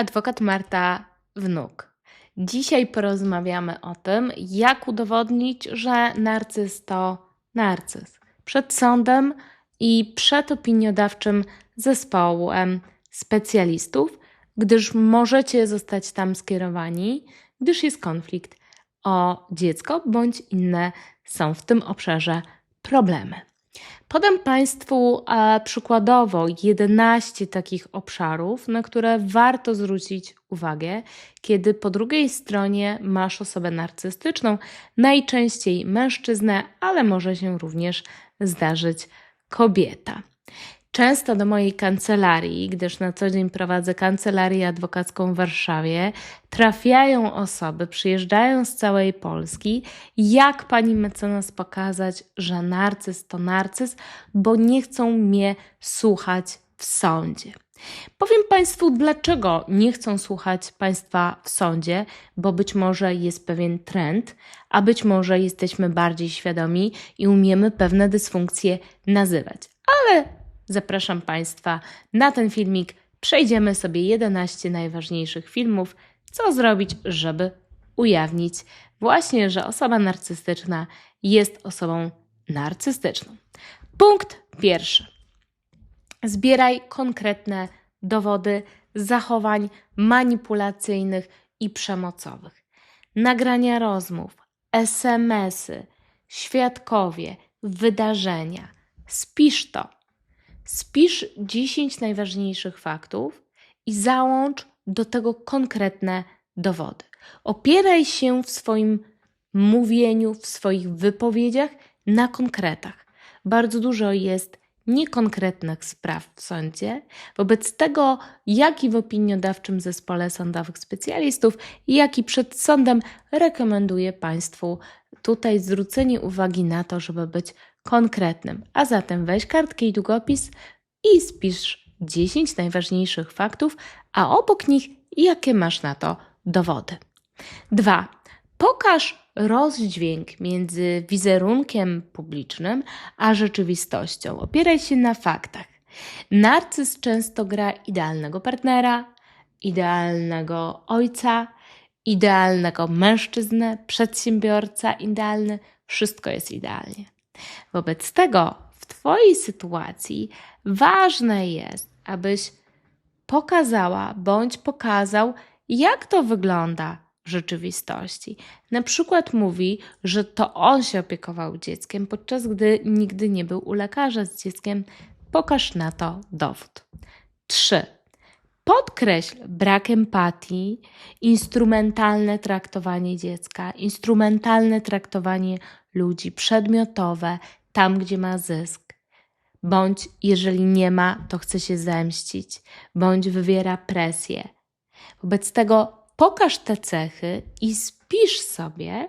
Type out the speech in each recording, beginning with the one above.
Adwokat Marta Wnuk. Dzisiaj porozmawiamy o tym, jak udowodnić, że narcyz to narcyz przed sądem i przed opiniodawczym zespołem specjalistów, gdyż możecie zostać tam skierowani, gdyż jest konflikt o dziecko bądź inne są w tym obszarze problemy. Podam Państwu e, przykładowo 11 takich obszarów, na które warto zwrócić uwagę, kiedy po drugiej stronie masz osobę narcystyczną, najczęściej mężczyznę, ale może się również zdarzyć kobieta. Często do mojej kancelarii, gdyż na co dzień prowadzę kancelarię adwokacką w Warszawie, trafiają osoby, przyjeżdżają z całej Polski. Jak pani mecenas pokazać, że narcyz to narcyz, bo nie chcą mnie słuchać w sądzie? Powiem Państwu, dlaczego nie chcą słuchać Państwa w sądzie, bo być może jest pewien trend, a być może jesteśmy bardziej świadomi i umiemy pewne dysfunkcje nazywać. Ale zapraszam Państwa na ten filmik. Przejdziemy sobie 11 najważniejszych filmów, co zrobić, żeby ujawnić właśnie, że osoba narcystyczna jest osobą narcystyczną. Punkt pierwszy. Zbieraj konkretne dowody zachowań manipulacyjnych i przemocowych. Nagrania rozmów, SMS-y, świadkowie, wydarzenia. Spisz to Spisz 10 najważniejszych faktów i załącz do tego konkretne dowody. Opieraj się w swoim mówieniu, w swoich wypowiedziach na konkretach. Bardzo dużo jest niekonkretnych spraw w sądzie. Wobec tego, jak i w opiniodawczym zespole sądowych specjalistów, jak i przed sądem, rekomenduję Państwu tutaj zwrócenie uwagi na to, żeby być konkretnym. A zatem weź kartkę i długopis i spisz 10 najważniejszych faktów, a obok nich jakie masz na to dowody. 2. Pokaż rozdźwięk między wizerunkiem publicznym a rzeczywistością. Opieraj się na faktach. Narcyz często gra idealnego partnera, idealnego ojca, idealnego mężczyznę, przedsiębiorca idealny. Wszystko jest idealnie. Wobec tego w Twojej sytuacji ważne jest, abyś pokazała bądź pokazał, jak to wygląda w rzeczywistości. Na przykład mówi, że to on się opiekował dzieckiem, podczas gdy nigdy nie był u lekarza z dzieckiem. Pokaż na to dowód. 3. Podkreśl brak empatii, instrumentalne traktowanie dziecka, instrumentalne traktowanie ludzi, przedmiotowe, tam gdzie ma zysk. Bądź jeżeli nie ma, to chce się zemścić, bądź wywiera presję. Wobec tego pokaż te cechy i spisz sobie,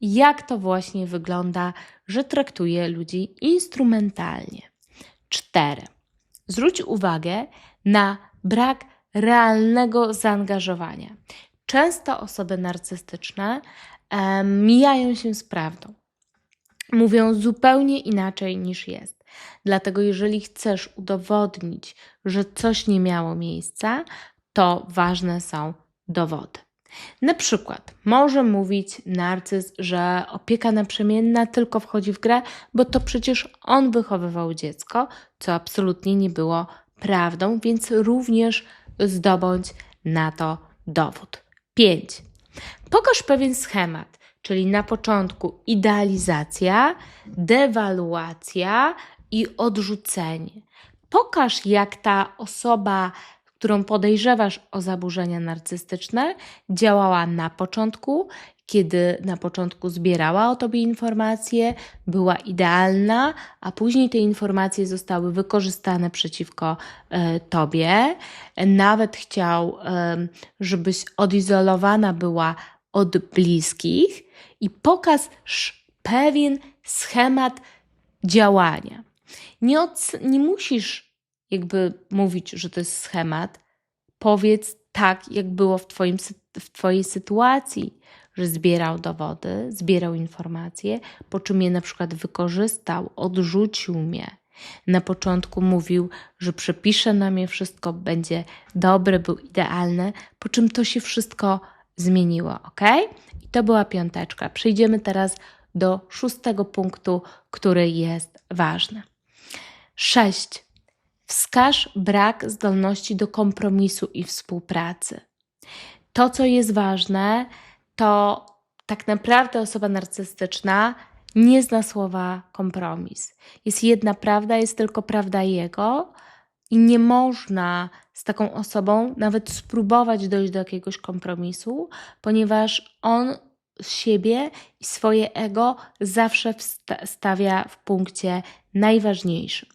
jak to właśnie wygląda, że traktuje ludzi instrumentalnie. 4. Zwróć uwagę na brak realnego zaangażowania. Często osoby narcystyczne e, mijają się z prawdą. Mówią zupełnie inaczej niż jest. Dlatego, jeżeli chcesz udowodnić, że coś nie miało miejsca, to ważne są dowody. Na przykład może mówić narcyz, że opieka naprzemienna tylko wchodzi w grę, bo to przecież on wychowywał dziecko, co absolutnie nie było prawdą, więc również zdobądź na to dowód. 5. Pokaż pewien schemat, czyli na początku idealizacja, dewaluacja i odrzucenie. Pokaż, jak ta osoba, którą podejrzewasz o zaburzenia narcystyczne, działała na początku, kiedy na początku zbierała o tobie informacje, była idealna, a później te informacje zostały wykorzystane przeciwko e, tobie. Nawet chciał, e, żebyś odizolowana była od bliskich i pokaż pewien schemat działania. Nie, od, nie musisz jakby mówić, że to jest schemat. Powiedz tak, jak było w, twoim, w Twojej sytuacji że zbierał dowody, zbierał informacje, po czym je na przykład wykorzystał, odrzucił mnie. Na początku mówił, że przepisze na mnie wszystko, będzie dobre, był idealny, po czym to się wszystko zmieniło, ok? I to była piąteczka. Przejdziemy teraz do szóstego punktu, który jest ważny. Sześć. Wskaż brak zdolności do kompromisu i współpracy. To, co jest ważne, to tak naprawdę osoba narcystyczna nie zna słowa kompromis. Jest jedna prawda, jest tylko prawda jego, i nie można z taką osobą nawet spróbować dojść do jakiegoś kompromisu, ponieważ on siebie i swoje ego zawsze stawia w punkcie najważniejszym.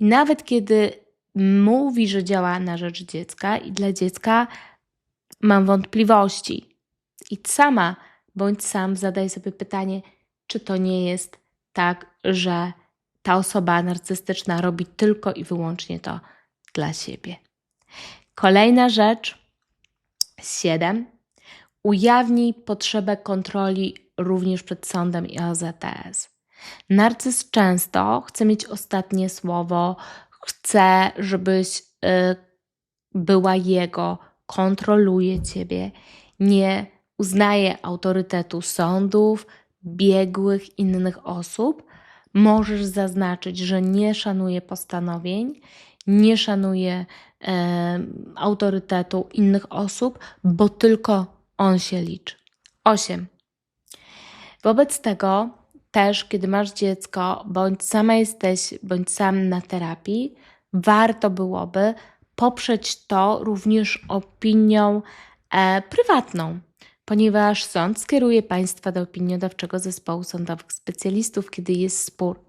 I nawet kiedy mówi, że działa na rzecz dziecka i dla dziecka, mam wątpliwości. I sama bądź sam zadaj sobie pytanie, czy to nie jest tak, że ta osoba narcystyczna robi tylko i wyłącznie to dla siebie. Kolejna rzecz, siedem. Ujawnij potrzebę kontroli również przed sądem i OZTS. Narcyz często chce mieć ostatnie słowo, chce, żebyś y, była jego, kontroluje ciebie, nie uznaje autorytetu sądów, biegłych, innych osób. Możesz zaznaczyć, że nie szanuje postanowień, nie szanuje e, autorytetu innych osób, bo tylko on się liczy. 8. Wobec tego też, kiedy masz dziecko, bądź sama jesteś, bądź sam na terapii, warto byłoby poprzeć to również opinią e, prywatną, ponieważ sąd skieruje Państwa do opiniodawczego zespołu sądowych specjalistów, kiedy jest spór.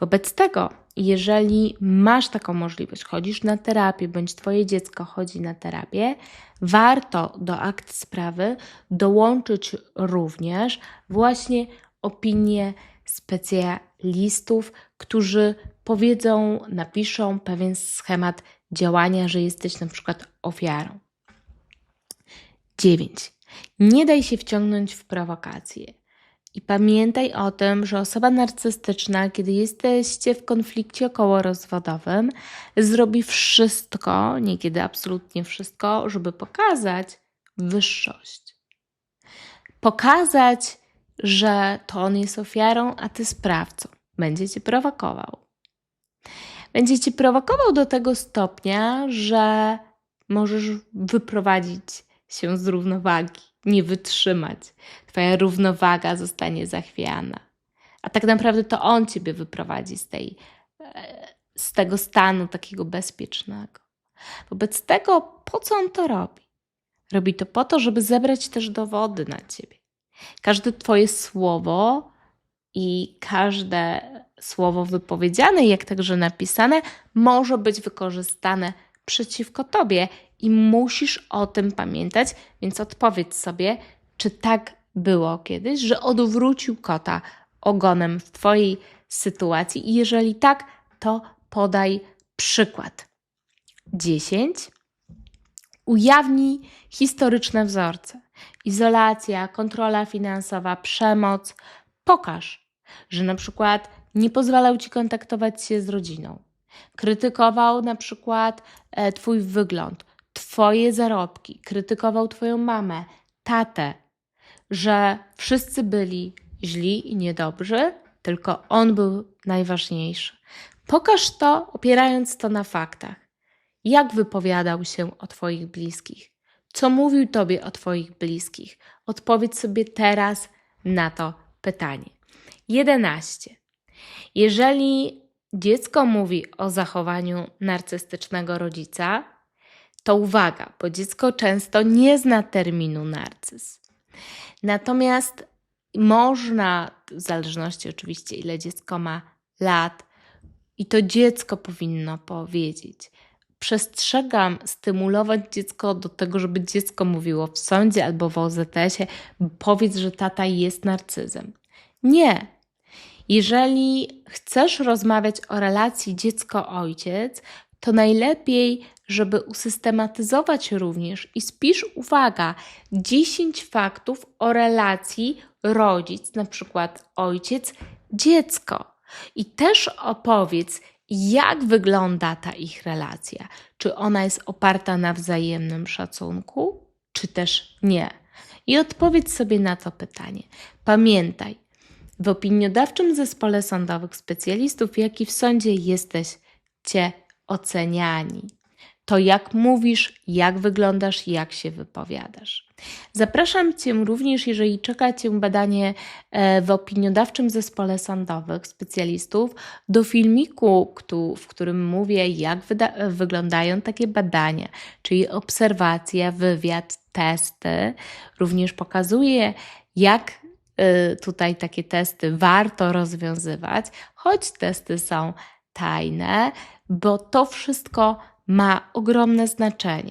Wobec tego, jeżeli masz taką możliwość, chodzisz na terapię, bądź Twoje dziecko chodzi na terapię, warto do akt sprawy dołączyć również właśnie opinię specjalistów, którzy powiedzą, napiszą pewien schemat działania, że jesteś na przykład ofiarą. 9. Nie daj się wciągnąć w prowokacje. I pamiętaj o tym, że osoba narcystyczna, kiedy jesteście w konflikcie okołorozwodowym, zrobi wszystko, niekiedy absolutnie wszystko, żeby pokazać wyższość. Pokazać, że to on jest ofiarą, a ty sprawcą. Będzie cię prowokował. Będzie cię prowokował do tego stopnia, że możesz wyprowadzić się z równowagi, nie wytrzymać. Twoja równowaga zostanie zachwiana. A tak naprawdę to on ciebie wyprowadzi z, tej, e, z tego stanu takiego bezpiecznego. Wobec tego, po co on to robi? Robi to po to, żeby zebrać też dowody na ciebie. Każde Twoje słowo i każde słowo wypowiedziane, jak także napisane, może być wykorzystane przeciwko Tobie i musisz o tym pamiętać, więc odpowiedz sobie, czy tak było kiedyś, że odwrócił kota ogonem w Twojej sytuacji i jeżeli tak, to podaj przykład. 10. Ujawnij historyczne wzorce. Izolacja, kontrola finansowa, przemoc. Pokaż, że na przykład nie pozwalał ci kontaktować się z rodziną. Krytykował na przykład e, Twój wygląd, Twoje zarobki, krytykował Twoją mamę, tatę, że wszyscy byli źli i niedobrzy, tylko on był najważniejszy. Pokaż to, opierając to na faktach. Jak wypowiadał się o Twoich bliskich? Co mówił Tobie o Twoich bliskich? Odpowiedz sobie teraz na to pytanie. 11. Jeżeli dziecko mówi o zachowaniu narcystycznego rodzica, to uwaga, bo dziecko często nie zna terminu narcyz. Natomiast można, w zależności oczywiście ile dziecko ma lat, i to dziecko powinno powiedzieć. Przestrzegam stymulować dziecko do tego, żeby dziecko mówiło w sądzie albo w OZS-ie, powiedz, że tata jest narcyzem. Nie. Jeżeli chcesz rozmawiać o relacji dziecko-ojciec, to najlepiej, żeby usystematyzować również i spisz, uwaga, 10 faktów o relacji rodzic, na przykład ojciec, dziecko. I też opowiedz, jak wygląda ta ich relacja. Czy ona jest oparta na wzajemnym szacunku, czy też nie? I odpowiedz sobie na to pytanie. Pamiętaj, w opiniodawczym zespole sądowych specjalistów, jak i w sądzie, jesteście oceniani. To, jak mówisz, jak wyglądasz, jak się wypowiadasz. Zapraszam Cię również, jeżeli czeka Cię badanie e, w opiniodawczym zespole sądowych specjalistów, do filmiku, w którym mówię, jak wyda- wyglądają takie badania, czyli obserwacja, wywiad, testy. Również pokazuję, jak y, tutaj takie testy warto rozwiązywać, choć testy są tajne, bo to wszystko ma ogromne znaczenie.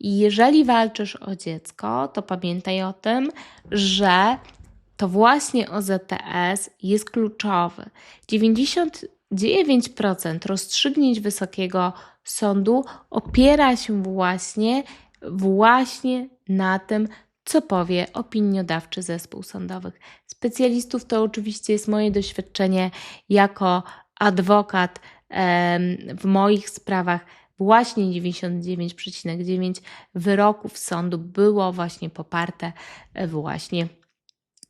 I jeżeli walczysz o dziecko, to pamiętaj o tym, że to właśnie OZTS jest kluczowy. 99% rozstrzygnięć Wysokiego Sądu opiera się właśnie, właśnie na tym, co powie opiniodawczy zespół sądowych. Specjalistów to oczywiście jest moje doświadczenie jako adwokat w moich sprawach. Właśnie 99,9 wyroków sądu było właśnie poparte e, właśnie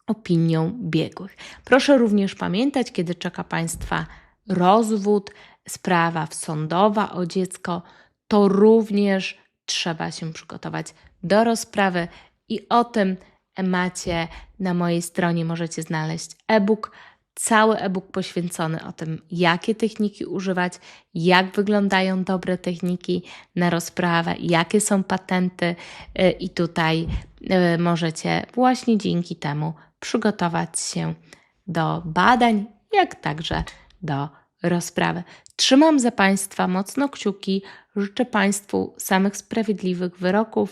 opinią biegłych. Proszę również pamiętać, kiedy czeka Państwa rozwód, sprawa sądowa o dziecko, to również trzeba się przygotować do rozprawy i o tym macie na mojej stronie możecie znaleźć e-book, cały e-book poświęcony o tym, jakie techniki używać, jak wyglądają dobre techniki na rozprawę, jakie są patenty y, i tutaj y, możecie właśnie dzięki temu przygotować się do badań, jak także do rozprawy. Trzymam za Państwa mocno kciuki, życzę Państwu samych sprawiedliwych wyroków